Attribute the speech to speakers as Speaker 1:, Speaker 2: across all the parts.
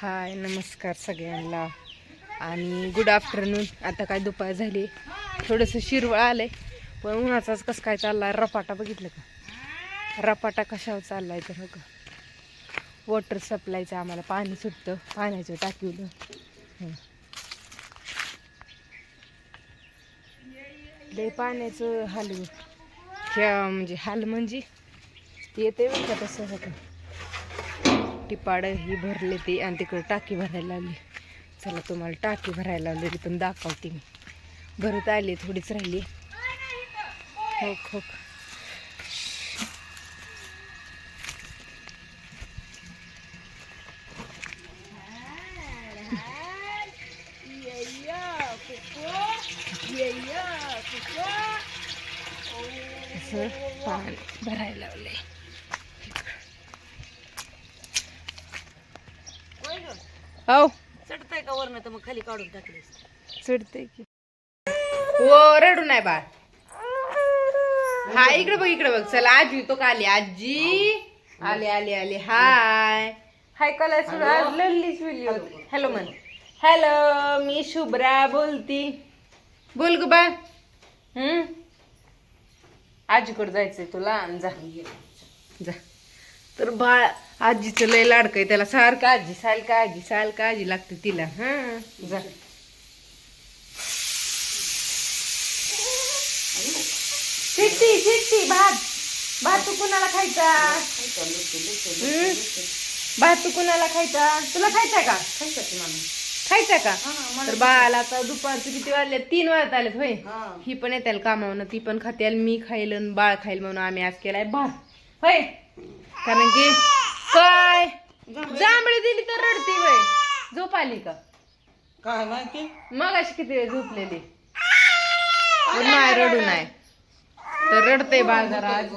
Speaker 1: हाय नमस्कार सगळ्यांना. आणि गुड आफ्टरनून आता काय दुपार झाली. थोडंसं शिरवळ आलं आहे पण उन्हाचाच कसं काय चाललाय? रपाटा बघितलं का? रपाटा कशावर चाललाय तर का वॉटर सप्लायचं आम्हाला पाणी सुटतं. पाण्याचं टाकीवलं. हं. लय पाण्याचं हाल ह्या म्हणजे हाल म्हणजे ते येते बरं का तसं होतं टिपाड ही भरले ते आणि तिकडं टाकी भरायला लावली चला तुम्हाला टाकी भरायला लावलेली पण दाखवते मी. भरत आली थोडीच राहिली. हो हो असं पाणी भरायला लावले हो.
Speaker 2: चढताय का वरनं? तर मग खाली काढून
Speaker 1: चढते की. हो रडू नाही बाळ. हा इकडे बघ इकडे बघ. चला आजी तो का? आली आजी. आले आले आले. हाय. हाय कला लल्लीच हॅलो. म्हण. हॅलो मी शुभ्रा बोलती. बोल ग बा हम्म? आजीकडे जायचंय तुला. जा. तर बाळ आजीचं लय लाडकं आहे. त्याला सारखं आजी सारखं आजी सारखं आजी लागते तिला. हा जा. शिट्टी शिट्टी भात. भात तू कुणाला खायचा? हम्म? भात तू कुणाला खायचा? तुला खायचा का? खायचा का तर बाळाला आता दुपारचे किती वाजले? तीन वाजत आलेत होय. ही. पण येते कामावनं ती पण खाते मी खाईल आणि बाळ खाईल म्हणून आम्ही आज केलाय भात. होय. कारण की काय? जांभळी. दिली तर रडती होय झोप आली का?
Speaker 2: काय माहिती
Speaker 1: मग अशी किती वेळ झोपलेली? पण नाही रडू नाही. तर रडते बाळ जरा आज.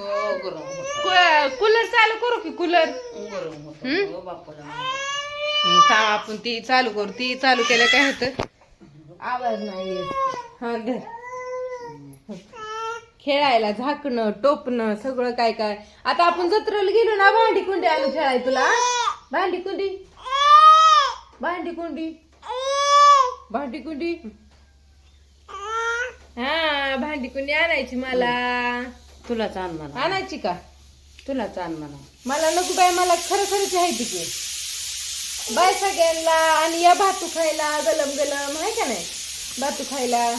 Speaker 1: कु- कूलर चालू करू की कूलर? हम्म? हम्म, थांब आपण ती चालू करू. ती चालू केलं काय होतं? आवाज नाही येत. हा धर. खेळायला झाकणं टोपणं सगळं काय काय. आता आपण जत्रेला गेलो ना भांडी कुंडी आलो खेळाय तुला. भांडी कुंडी? भांडी कुंडी? भांडी कुंडी? हा भांडी कुंडी आणायची मला.
Speaker 2: तुला चान म्हणा.
Speaker 1: आणायची का?
Speaker 2: तुला चान म्हणा.
Speaker 1: मला नको बाय मला खरं खरंच आहे तिथे. बाय सगळ्यांना आणि या भातू खायला गलम गलम आहे का नाही? भातू खायला.